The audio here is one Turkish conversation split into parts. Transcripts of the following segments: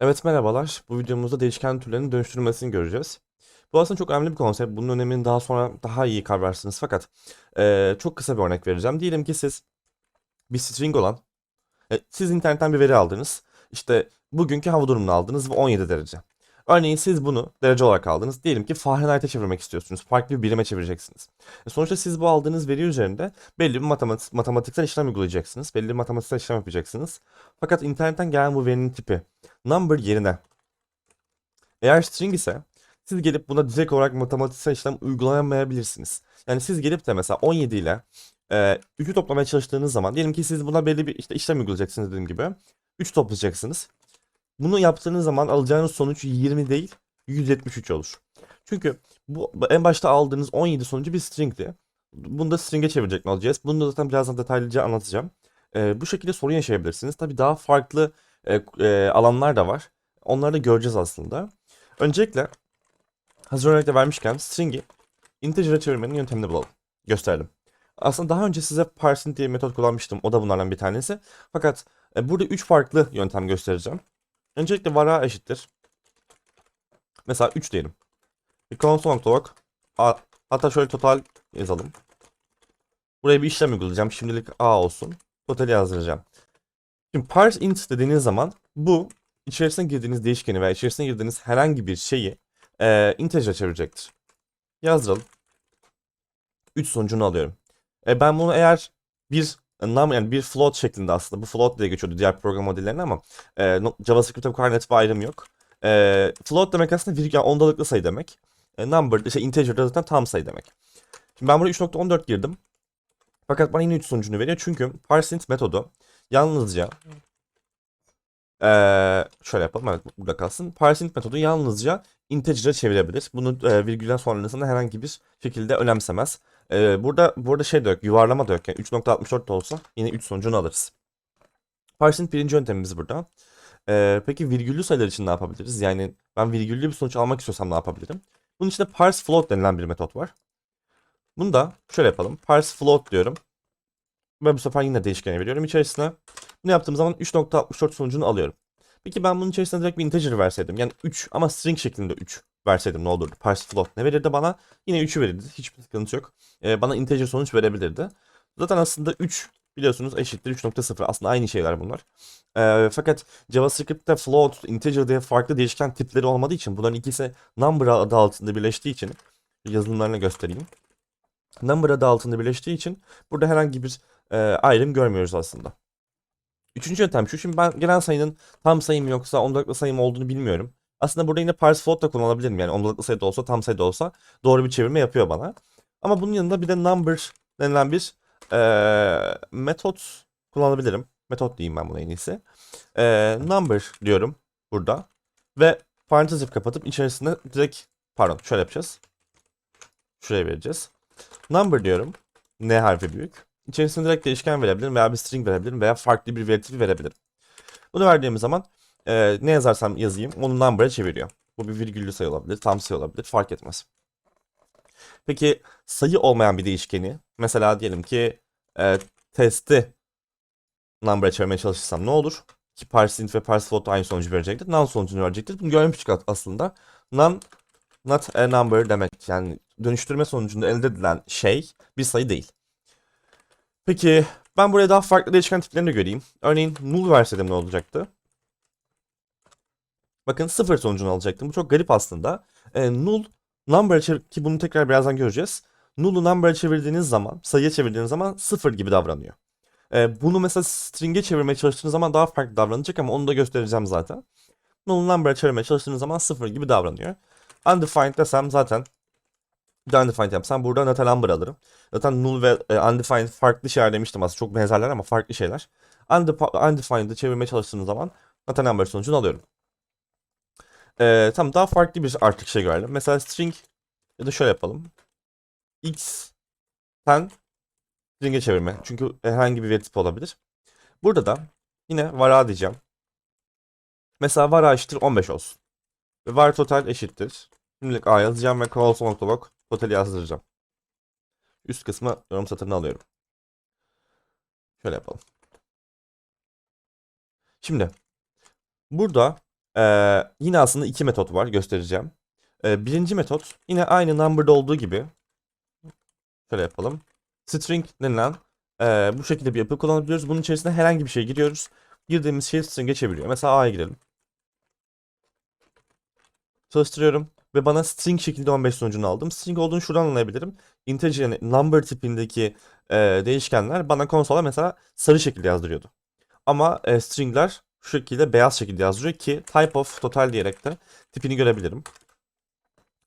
Evet merhabalar. Bu videomuzda değişken türlerin dönüştürülmesini göreceğiz. Bu aslında çok önemli bir konsept. Bunun önemini daha sonra daha iyi kavrarsınız. Fakat eee, çok kısa bir örnek vereceğim. Diyelim ki siz bir string olan, e, siz internetten bir veri aldınız. İşte bugünkü hava durumunu aldınız ve 17 derece. Örneğin siz bunu derece olarak aldınız. Diyelim ki Fahrenheit'e çevirmek istiyorsunuz. Farklı bir birime çevireceksiniz. E, sonuçta siz bu aldığınız veri üzerinde belli bir matematik, matematiksel işlem uygulayacaksınız. Belli bir matematiksel işlem yapacaksınız. Fakat internetten gelen bu verinin tipi number yerine eğer string ise siz gelip buna direkt olarak matematiksel işlem uygulayamayabilirsiniz. Yani siz gelip de mesela 17 ile e, 3'ü toplamaya çalıştığınız zaman diyelim ki siz buna belli bir işte işlem uygulayacaksınız dediğim gibi. 3 toplayacaksınız. Bunu yaptığınız zaman alacağınız sonuç 20 değil 173 olur. Çünkü bu en başta aldığınız 17 sonucu bir string'ti. Bunu da string'e çevirecek Node.js. Bunu da zaten birazdan detaylıca anlatacağım. E, bu şekilde sorun yaşayabilirsiniz. Tabii daha farklı e, e, alanlar da var. Onları da göreceğiz aslında. Öncelikle hazır örnekte vermişken string'i integer'e çevirmenin yöntemini bulalım. Gösterdim. Aslında daha önce size parsing diye bir metot kullanmıştım. O da bunlardan bir tanesi. Fakat e, burada 3 farklı yöntem göstereceğim. Öncelikle var a eşittir. Mesela 3 diyelim. Bir console.log hatta şöyle total yazalım. Buraya bir işlem uygulayacağım. Şimdilik a olsun. Total yazdıracağım. Şimdi parse int dediğiniz zaman bu içerisine girdiğiniz değişkeni veya içerisine girdiğiniz herhangi bir şeyi e, integer'e çevirecektir. Yazdıralım. 3 sonucunu alıyorum. E, ben bunu eğer bir num yani bir float şeklinde aslında bu float diye geçiyordu diğer program modellerine ama e, JavaScript'te bu kadar net bir ayrım yok. E, float demek aslında virgül yani ondalıklı sayı demek. E, number işte integer de zaten tam sayı demek. Şimdi ben buraya 3.14 girdim. Fakat bana yine 3 sonucunu veriyor çünkü parseInt metodu yalnızca ee, şöyle yapalım. Evet burada kalsın. Parsing metodu yalnızca integer'e çevirebilir. Bunu e, virgülden sonrasında herhangi bir şekilde önemsemez. Ee, burada burada şey de. Yuvarlama da yok. Yani 3.64 da olsa yine 3 sonucunu alırız. Parsing birinci yöntemimiz burada. Ee, peki virgüllü sayılar için ne yapabiliriz? Yani ben virgüllü bir sonuç almak istiyorsam ne yapabilirim? Bunun için de parse float denilen bir metot var. Bunu da şöyle yapalım. Parse float diyorum. Ve bu sefer yine değişkeni veriyorum içerisine. Bunu yaptığım zaman 3.64 sonucunu alıyorum. Peki ben bunun içerisine direkt bir integer verseydim. Yani 3 ama string şeklinde 3 verseydim ne olurdu? Parse float ne verirdi bana? Yine 3'ü verirdi. Hiçbir sıkıntı yok. Ee, bana integer sonuç verebilirdi. Zaten aslında 3 biliyorsunuz eşittir 3.0. Aslında aynı şeyler bunlar. Ee, fakat JavaScript'te float, integer diye farklı değişken tipleri olmadığı için bunların ikisi number adı altında birleştiği için yazılımlarını göstereyim. Number adı altında birleştiği için burada herhangi bir e, ayrım görmüyoruz aslında. Üçüncü yöntem şu. Şimdi ben gelen sayının tam sayı mı yoksa ondalıklı sayı mı olduğunu bilmiyorum. Aslında burada yine parse float da kullanabilirim. Yani ondalıklı sayı da olsa tam sayı da olsa doğru bir çevirme yapıyor bana. Ama bunun yanında bir de number denilen bir e, metot kullanabilirim. Metot diyeyim ben buna en iyisi. E, number diyorum burada. Ve parantez kapatıp içerisine direkt pardon şöyle yapacağız. Şuraya vereceğiz. Number diyorum. N harfi büyük. İçerisine direkt değişken verebilirim veya bir string verebilirim veya farklı bir veri tipi verebilirim. Bunu verdiğimiz zaman e, ne yazarsam yazayım onu number'a çeviriyor. Bu bir virgüllü sayı olabilir, tam sayı olabilir fark etmez. Peki sayı olmayan bir değişkeni mesela diyelim ki e, testi number'a çevirmeye çalışırsam ne olur? Ki parse int ve parse float aynı sonucu verecektir. None sonucunu verecektir. Bunu görmüştük aslında. None not a number demek. Yani dönüştürme sonucunda elde edilen şey bir sayı değil. Peki ben buraya daha farklı değişken tiplerini göreyim. Örneğin null verseydim ne olacaktı? Bakın sıfır sonucunu alacaktım. Bu çok garip aslında. E, null number'a çevir ki bunu tekrar birazdan göreceğiz. Null'u number'a çevirdiğiniz zaman, sayıya çevirdiğiniz zaman sıfır gibi davranıyor. E, bunu mesela string'e çevirmeye çalıştığınız zaman daha farklı davranacak ama onu da göstereceğim zaten. Null'u number'a çevirmeye çalıştığınız zaman sıfır gibi davranıyor. Undefined desem zaten bir de undefined yapsam burada not a number alırım. Zaten null ve e, undefined farklı şeyler demiştim aslında. Çok benzerler ama farklı şeyler. Undefi- undefined'ı çevirmeye çalıştığınız zaman not a number sonucunu alıyorum. Ee, tamam daha farklı bir artık şey görelim. Mesela string ya da şöyle yapalım. x'ten string'e çevirme. Çünkü herhangi bir veri tipi olabilir. Burada da yine var a diyeceğim. Mesela var eşittir 15 olsun. Ve var total eşittir. Şimdilik a yazacağım ve console.log totali yazdıracağım. Üst kısmı yorum satırını alıyorum. Şöyle yapalım. Şimdi burada Ee, yine aslında iki metot var göstereceğim. Ee, birinci metot yine aynı number'da olduğu gibi. Şöyle yapalım. String denilen ee, bu şekilde bir yapı kullanabiliyoruz. Bunun içerisine herhangi bir şey giriyoruz. Girdiğimiz şey string'e çeviriyor. Mesela A'ya girelim. Çalıştırıyorum ve bana string şekilde 15 sonucunu aldım. String olduğunu şuradan anlayabilirim. Integer yani number tipindeki e, değişkenler bana konsola mesela sarı şekilde yazdırıyordu. Ama e, stringler şu şekilde beyaz şekilde yazdırıyor ki type of total diyerek de tipini görebilirim.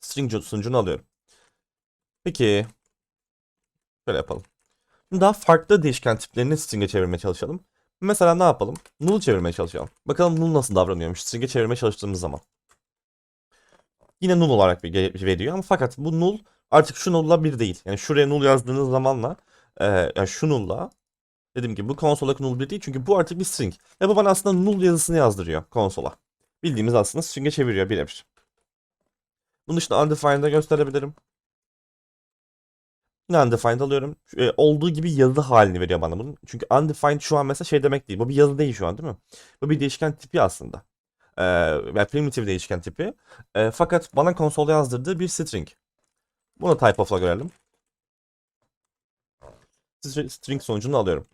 String sunucunu alıyorum. Peki şöyle yapalım. Şimdi daha farklı değişken tiplerini string'e çevirmeye çalışalım. Mesela ne yapalım? Null çevirmeye çalışalım. Bakalım null nasıl davranıyormuş string'e çevirmeye çalıştığımız zaman. Yine null olarak veriyor ama fakat bu null artık şu null'la bir değil. Yani şuraya null yazdığınız zamanla e, yani şu null'la dediğim gibi bu konsoldaki null bir değil çünkü bu artık bir string. Ve bu bana aslında null yazısını yazdırıyor konsola. Bildiğimiz aslında string'e çeviriyor birebir. Bunun dışında undefined'da gösterebilirim. Yine undefined alıyorum. E, olduğu gibi yazı halini veriyor bana bunun. Çünkü undefined şu an mesela şey demek değil. Bu bir yazı değil şu an değil mi? Bu bir değişken tipi aslında. E, yani primitive değişken tipi. E, fakat bana konsolda yazdırdığı bir string. Bunu type of'la görelim. Str- String sonucunu alıyorum.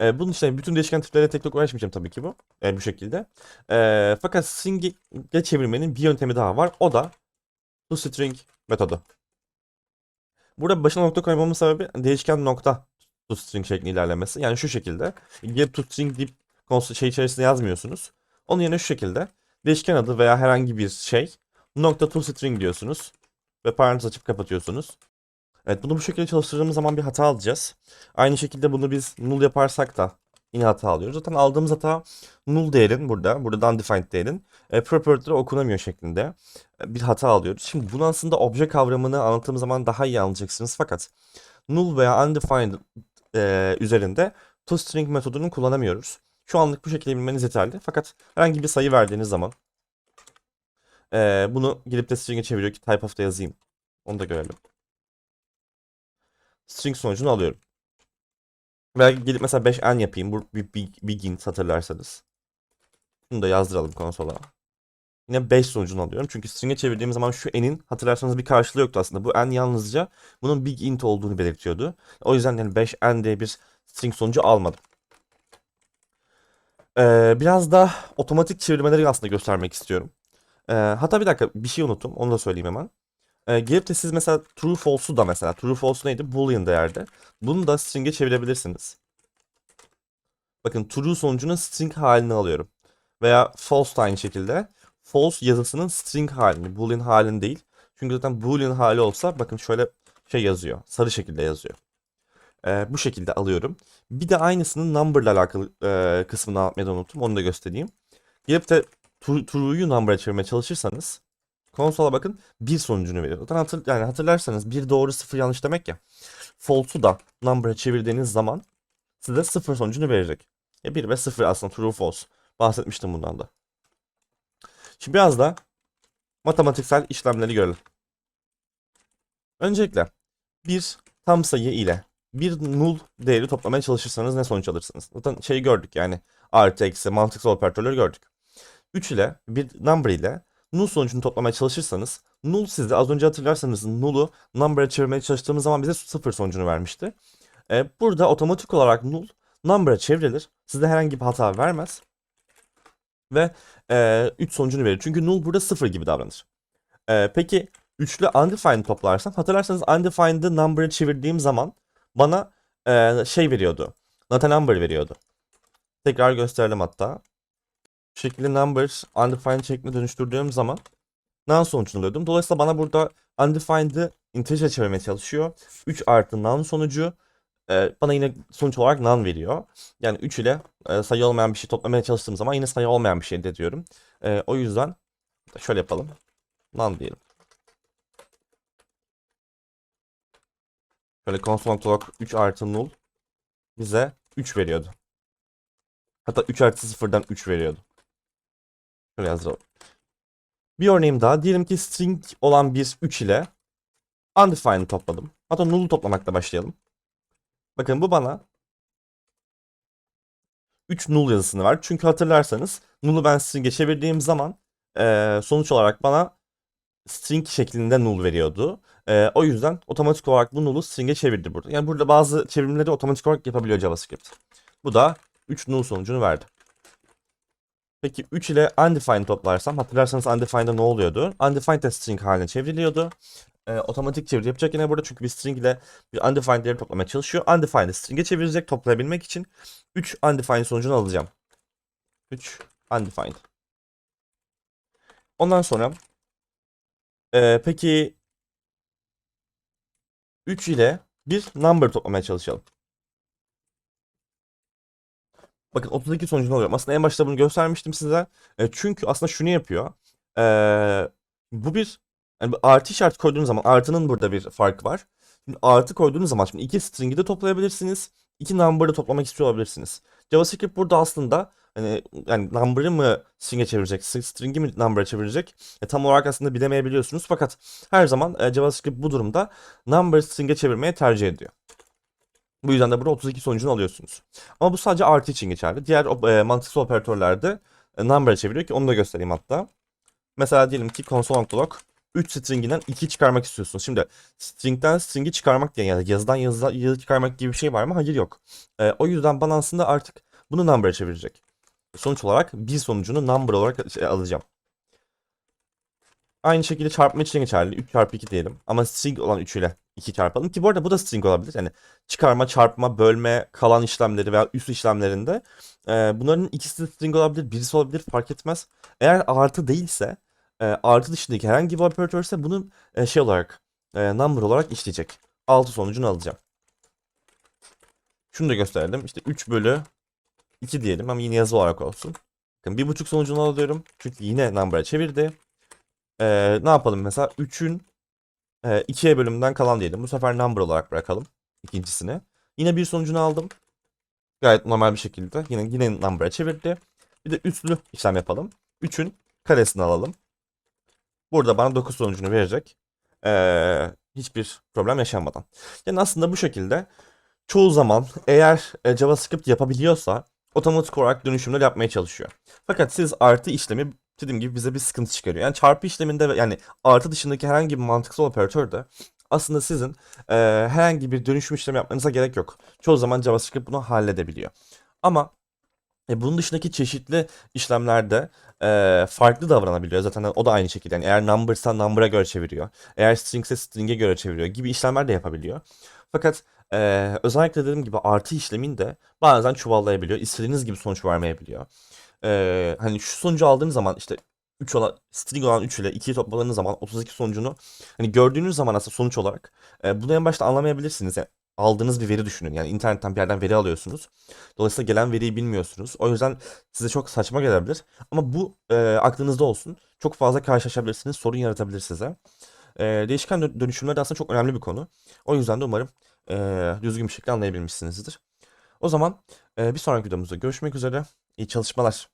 E, bunun için bütün değişken tiplere tek tek uğraşmayacağım tabii ki bu. E, bu şekilde. E, fakat string'e çevirmenin bir yöntemi daha var. O da toString metodu. Burada başına nokta koymamın sebebi değişken nokta toString şeklinde ilerlemesi. Yani şu şekilde. Gelip toString deyip şey içerisinde yazmıyorsunuz. Onun yerine şu şekilde değişken adı veya herhangi bir şey nokta toString diyorsunuz ve parantez açıp kapatıyorsunuz. Evet bunu bu şekilde çalıştırdığımız zaman bir hata alacağız. Aynı şekilde bunu biz null yaparsak da yine hata alıyoruz. Zaten aldığımız hata null değerin burada, burada undefined değerin e, property'de okunamıyor şeklinde e, bir hata alıyoruz. Şimdi bunu aslında obje kavramını anlattığım zaman daha iyi anlayacaksınız. Fakat null veya undefined e, üzerinde toString metodunu kullanamıyoruz. Şu anlık bu şekilde bilmeniz yeterli. Fakat herhangi bir sayı verdiğiniz zaman e, bunu gelip de string'e çeviriyor ki type of'ta yazayım. Onu da görelim. String sonucunu alıyorum. Veya gelip mesela 5n yapayım. Bu bir, int hatırlarsanız. Bunu da yazdıralım konsola. Yine 5 sonucunu alıyorum. Çünkü string'e çevirdiğim zaman şu n'in hatırlarsanız bir karşılığı yoktu aslında. Bu n yalnızca bunun big int olduğunu belirtiyordu. O yüzden yani 5n diye bir string sonucu almadım. Ee, biraz da otomatik çevirmeleri aslında göstermek istiyorum. Ee, hatta bir dakika bir şey unuttum. Onu da söyleyeyim hemen. Ee, gelip de siz mesela true false'u da mesela true false neydi? Boolean değerde. Bunu da string'e çevirebilirsiniz. Bakın true sonucunun string halini alıyorum. Veya false da aynı şekilde. False yazısının string halini, boolean halini değil. Çünkü zaten boolean hali olsa bakın şöyle şey yazıyor. Sarı şekilde yazıyor. Ee, bu şekilde alıyorum. Bir de aynısının number ile alakalı e, kısmını anlatmayı da unuttum. Onu da göstereyim. Gelip de true- true'yu number'a çevirmeye çalışırsanız konsola bakın bir sonucunu veriyor. Zaten hatır, yani hatırlarsanız bir doğru sıfır yanlış demek ya. False'u da number'a çevirdiğiniz zaman size sıfır sonucunu verecek. E 1 ve 0 aslında true false. Bahsetmiştim bundan da. Şimdi biraz da matematiksel işlemleri görelim. Öncelikle bir tam sayı ile bir null değeri toplamaya çalışırsanız ne sonuç alırsınız? Zaten şeyi gördük yani artı eksi mantıksal operatörleri gördük. 3 ile bir number ile null sonucunu toplamaya çalışırsanız null size az önce hatırlarsanız null'u number'a çevirmeye çalıştığımız zaman bize sıfır sonucunu vermişti. Ee, burada otomatik olarak null number'a çevrilir. Size herhangi bir hata vermez. Ve 3 sonucunu verir. Çünkü null burada 0 gibi davranır. E, peki üçlü undefined toplarsam hatırlarsanız undefined'ı number'a çevirdiğim zaman bana e, şey veriyordu. Not a number veriyordu. Tekrar gösterelim hatta. Bu şekilde number undefined şekline dönüştürdüğüm zaman none sonucunu alıyordum. Dolayısıyla bana burada undefined'ı integer çevirmeye çalışıyor. 3 artı none sonucu e, bana yine sonuç olarak none veriyor. Yani 3 ile e, sayı olmayan bir şey toplamaya çalıştığım zaman yine sayı olmayan bir şey elde ediyorum. E, o yüzden şöyle yapalım. None diyelim. Şöyle console.log 3 artı null bize 3 veriyordu. Hatta 3 artı 0'dan 3 veriyordu. Şöyle yazalım. Bir örneğim daha. Diyelim ki string olan bir 3 ile undefined topladım. Hatta null'u toplamakla başlayalım. Bakın bu bana 3 null yazısını verdi. Çünkü hatırlarsanız null'u ben string'e çevirdiğim zaman e, sonuç olarak bana string şeklinde null veriyordu. E, o yüzden otomatik olarak bu null'u string'e çevirdi burada. Yani burada bazı çevirimleri otomatik olarak yapabiliyor JavaScript. Bu da 3 null sonucunu verdi. Peki 3 ile undefined toplarsam hatırlarsanız undefined'da ne oluyordu? Undefined de string haline çevriliyordu. Ee, otomatik çeviri yapacak yine burada çünkü bir string ile bir undefined değeri toplamaya çalışıyor. Undefined'i string'e çevirecek toplayabilmek için 3 undefined sonucunu alacağım. 3 undefined. Ondan sonra ee, peki 3 ile bir number toplamaya çalışalım. Bakın 32 sonucunu alıyorum. Aslında en başta bunu göstermiştim size. E, çünkü aslında şunu yapıyor. E, bu bir yani artı işareti koyduğunuz zaman artının burada bir farkı var. Şimdi artı koyduğunuz zaman şimdi iki string'i de toplayabilirsiniz. iki number'ı toplamak istiyor olabilirsiniz. JavaScript burada aslında hani yani number'ı mı string'e çevirecek, string'i mi number'a çevirecek? E, tam olarak aslında bilemeyebiliyorsunuz. Fakat her zaman e, JavaScript bu durumda number'ı string'e çevirmeye tercih ediyor. Bu yüzden de burada 32 sonucunu alıyorsunuz. Ama bu sadece artı için geçerli. Diğer e, mantıksal operatörlerde e, number'a çeviriyor ki onu da göstereyim hatta. Mesela diyelim ki console.log 3 stringinden 2 çıkarmak istiyorsunuz. Şimdi string'den string'i çıkarmak diye yani yazıdan yazıya yazı çıkarmak gibi bir şey var mı? Hayır yok. E, o yüzden bana aslında artık bunu number'a çevirecek. Sonuç olarak bir sonucunu number olarak şey, alacağım. Aynı şekilde çarpma için geçerli. 3 çarpı 2 diyelim. Ama string olan 3 ile 2 çarpalım. Ki bu arada bu da string olabilir. Yani çıkarma, çarpma, bölme, kalan işlemleri veya üst işlemlerinde e, bunların ikisi de string olabilir, birisi olabilir fark etmez. Eğer artı değilse, e, artı dışındaki herhangi bir operatör ise bunu e, şey olarak, e, number olarak işleyecek. 6 sonucunu alacağım. Şunu da gösterdim. İşte 3 bölü 2 diyelim ama yine yazı olarak olsun. Bakın 1.5 sonucunu alıyorum. Çünkü yine number'a çevirdi. Ee, ne yapalım mesela 3'ün e, 2'ye bölümünden kalan diyelim. Bu sefer number olarak bırakalım ikincisini. Yine bir sonucunu aldım. Gayet normal bir şekilde. Yine yine number'a çevirdi. Bir de üslü işlem yapalım. 3'ün karesini alalım. Burada bana 9 sonucunu verecek. Ee, hiçbir problem yaşanmadan. Yani aslında bu şekilde çoğu zaman eğer e, JavaScript yapabiliyorsa otomatik olarak dönüşümler yapmaya çalışıyor. Fakat siz artı işlemi dediğim gibi bize bir sıkıntı çıkarıyor. Yani çarpı işleminde yani artı dışındaki herhangi bir mantıksal operatörde aslında sizin e, herhangi bir dönüşüm işlemi yapmanıza gerek yok. Çoğu zaman JavaScript bunu halledebiliyor. Ama e, bunun dışındaki çeşitli işlemlerde e, farklı davranabiliyor. Zaten o da aynı şekilde. Yani eğer number'sa number'a göre çeviriyor. Eğer string ise string'e göre çeviriyor gibi işlemler de yapabiliyor. Fakat e, özellikle dediğim gibi artı işlemin de bazen çuvallayabiliyor. İstediğiniz gibi sonuç vermeyebiliyor. E, hani şu sonucu aldığınız zaman işte 3 olan string olan 3 ile 2'yi topladığınız zaman 32 sonucunu hani gördüğünüz zaman aslında sonuç olarak e, bunu en başta anlamayabilirsiniz. Yani aldığınız bir veri düşünün. Yani internetten bir yerden veri alıyorsunuz. Dolayısıyla gelen veriyi bilmiyorsunuz. O yüzden size çok saçma gelebilir. Ama bu e, aklınızda olsun. Çok fazla karşılaşabilirsiniz. Sorun yaratabilir size. E, değişken dö- dönüşümler de aslında çok önemli bir konu. O yüzden de umarım e, düzgün bir şekilde anlayabilmişsinizdir. O zaman e, bir sonraki videomuzda görüşmek üzere. İyi çalışmalar.